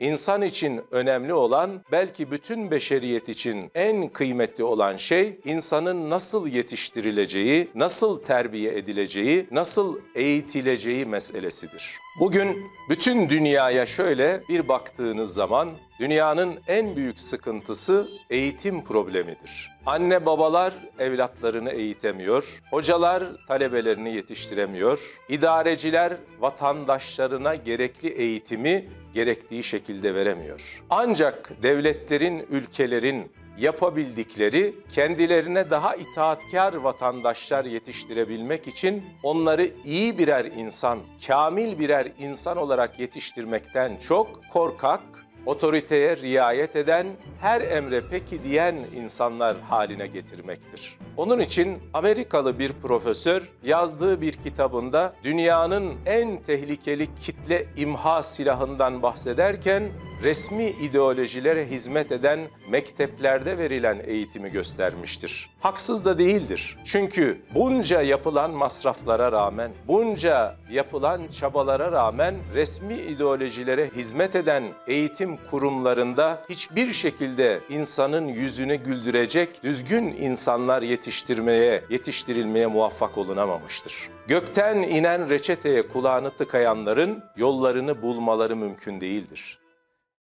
İnsan için önemli olan, belki bütün beşeriyet için en kıymetli olan şey insanın nasıl yetiştirileceği, nasıl terbiye edileceği, nasıl eğitileceği meselesidir. Bugün bütün dünyaya şöyle bir baktığınız zaman dünyanın en büyük sıkıntısı eğitim problemidir. Anne babalar evlatlarını eğitemiyor, hocalar talebelerini yetiştiremiyor, idareciler vatandaşlarına gerekli eğitimi gerektiği şekilde veremiyor. Ancak devletlerin, ülkelerin yapabildikleri kendilerine daha itaatkar vatandaşlar yetiştirebilmek için onları iyi birer insan, kamil birer insan olarak yetiştirmekten çok korkak, otoriteye riayet eden, her emre peki diyen insanlar haline getirmektir. Onun için Amerikalı bir profesör yazdığı bir kitabında dünyanın en tehlikeli kitle imha silahından bahsederken resmi ideolojilere hizmet eden mekteplerde verilen eğitimi göstermiştir. Haksız da değildir. Çünkü bunca yapılan masraflara rağmen, bunca yapılan çabalara rağmen resmi ideolojilere hizmet eden eğitim kurumlarında hiçbir şekilde insanın yüzünü güldürecek düzgün insanlar yetiştirmeye, yetiştirilmeye muvaffak olunamamıştır. Gökten inen reçeteye kulağını tıkayanların yollarını bulmaları mümkün değildir.